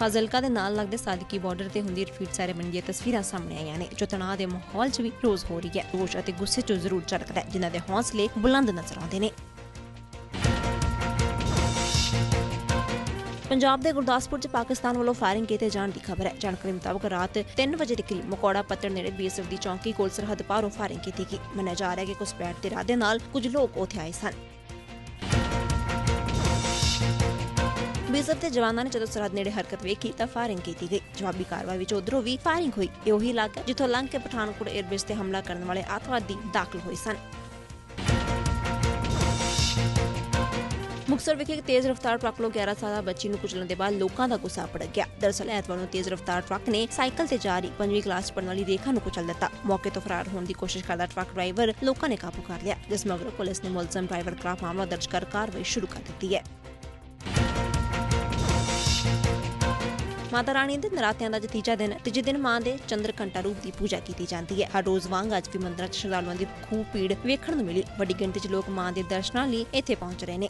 ਫਾਜ਼ਿਲਕਾ ਦੇ ਨਾਲ ਲੱਗਦੇ ਸਾਦਕੀ ਬਾਰਡਰ ਤੇ ਹੁੰਦੀ ਰਿਟਰੀਟ ਸੈਰੇਮਨੀ ਦੀਆਂ ਤਸਵੀਰਾਂ ਸਾਹਮਣੇ ਆਈਆਂ ਨੇ, ਜੋ ਤਣਾਅ ਦੇ ਮਾਹੌਲ 'ਚ ਵੀ ਰੋਜ਼ ਹੋ ਰਹੀ ਹੈ। ਰੋਸ਼ ਅਤੇ ਗੁੱਸੇ 'ਚ ਜ਼ਰੂਰ ਝਲਕਦਾ ਹੈ, ਜਿਨ੍ਹਾਂ ਦੇ ਹੌਸਲੇ ਬੁਲੰਦ ਨਜ਼ਰ ਆਉਂਦੇ ਨੇ। ਪੰਜਾਬ ਦੇ ਗੁਰਦਾਸਪੁਰ 'ਚ ਪਾਕਿਸਤਾਨ ਵੱਲੋਂ ਫਾਇਰਿੰਗ ਕੀਤੇ ਜਾਣ ਦੀ ਖਬਰ ਹੈ। ਜਾਣਕਾਰੀ ਮੁਤਾਬਕ ਰਾਤ 3 ਵਜੇ ਦੇ ਕਰੀਬ ਮਕੌੜਾ ਪੱਤਰ ਨੇੜੇ ਬੀਐਸਐਫ ਦੀ ਚੌਂਕੀ ਕੋਲ ਸਰਹੱਦ ਪਾਰੋਂ ਫਾਇਰਿੰਗ ਕੀਤੀ ਗਈ। ਮੰਨਿਆ ਜਾ ਰਿਹਾ ਹੈ ਕਿ ਘੁਸਪੈਠ ਦੇ ਇਰਾਦੇ ਨਾਲ ਕੁਝ ਲੋਕ ਉੱਥੇ ਆਏ ਸਨ। ਬੀਐਸਐਫ ਦੇ ਜਵਾਨਾਂ ਨੇ ਜਦੋਂ ਸਰਹੱਦ ਨੇੜੇ ਹਰਕਤ ਵੇਖੀ ਤਾਂ ਫਾਇਰਿੰਗ ਕੀਤੀ ਗਈ। ਜਵਾਬੀ ਕਾਰਵਾਈ ਵਿੱਚ ਉਧਰੋਂ ਵੀ ਫਾਇਰਿੰਗ ਹੋਈ। ਇਹ ਉਹੀ ਇਲਾਕਾ ਜਿੱਥੋਂ ਲੰਘ ਕੇ ਪਠਾਨਕੋਟ 에ਅਰਬੇਸ ਤੇ ਹਮਲਾ ਕਰਨ ਵਾਲੇ ਆਤੰਕਵਾਦੀ ਦਾਖਲ ਹੋਏ ਸਨ। ਮੁਕਤਸਰ ਵਿਖੇ ਇੱਕ ਤੇਜ਼ ਰਫ਼ਤਾਰ ਟਰੱਕ ਨੂੰ 11 ਸਾਲਾ ਬੱਚੀ ਨੂੰ ਕੁਚਲਣ ਦੇ ਬਾਅਦ ਲੋਕਾਂ ਦਾ ਗੁੱਸਾ ਭੜਕ ਗਿਆ। ਦਰਅਸਲ, ਐਤਵਾਰ ਨੂੰ ਤੇਜ਼ ਰਫ਼ਤਾਰ ਟਰੱਕ ਨੇ ਸਾਈਕਲ ਤੇ ਜਾ ਰਹੀ ਪੰਜਵੀਂ ਕਲਾਸ 'ਚ ਪੜ੍ਹਨ ਵਾਲੀ ਰੇਖਾ ਨੂੰ ਕੁਚਲ ਦਿੱਤਾ। ਮੌਕੇ ਤੋਂ ਫਰਾਰ ਹੋਣ ਦੀ ਕੋਸ਼ਿਸ਼ ਕਰਦਾ ਟਰੱਕ ਡਰਾਈਵਰ ਲੋਕਾਂ ਨੇ ਕਾਬੂ ਕਰ ਲਿਆ। ਜਿਸ ਮਗਰੋਂ ਪੁਲਿਸ ਨੇ ਮੁਲਜ਼ਮ ਡਰਾਈਵਰ ਖਿਲਾਫ ਮਾਮਲਾ ਦਰਜ ਕਰ ਕਾਰਵਾਈ ਸ਼ੁਰੂ ਕਰ ਦਿੱਤੀ ਹੈ। ਮਾਤਾ ਰਾਣੀ ਦੇ ਨਰਾਤਿਆਂ ਦਾ ਅੱਜ ਤੀਜਾ ਦਿਨ ਤੀਜੇ ਦਿਨ ਮਾਂ ਦੇ ਚੰਦਰ ਘੰਟਾ ਰੂਪ ਦੀ ਪੂਜਾ ਕੀਤੀ ਜਾਂਦੀ ਹੈ। ਹਰ ਰੋਜ਼ ਵਾਂਗ ਅੱਜ ਵੀ ਮੰਦਰਾਂ 'ਚ ਸ਼ਰਧਾਲੂਆਂ ਦੀ ਖੂਬ ਭੀੜ ਵੇਖਣ ਨੂੰ ਮਿਲੀ। ਵੱਡੀ ਗਿਣਤੀ 'ਚ ਲੋਕ ਮਾਂ ਦੇ ਦਰਸ਼ਨਾਂ ਲਈ ਇੱਥੇ ਪਹੁੰਚ ਰਹੇ ਨੇ।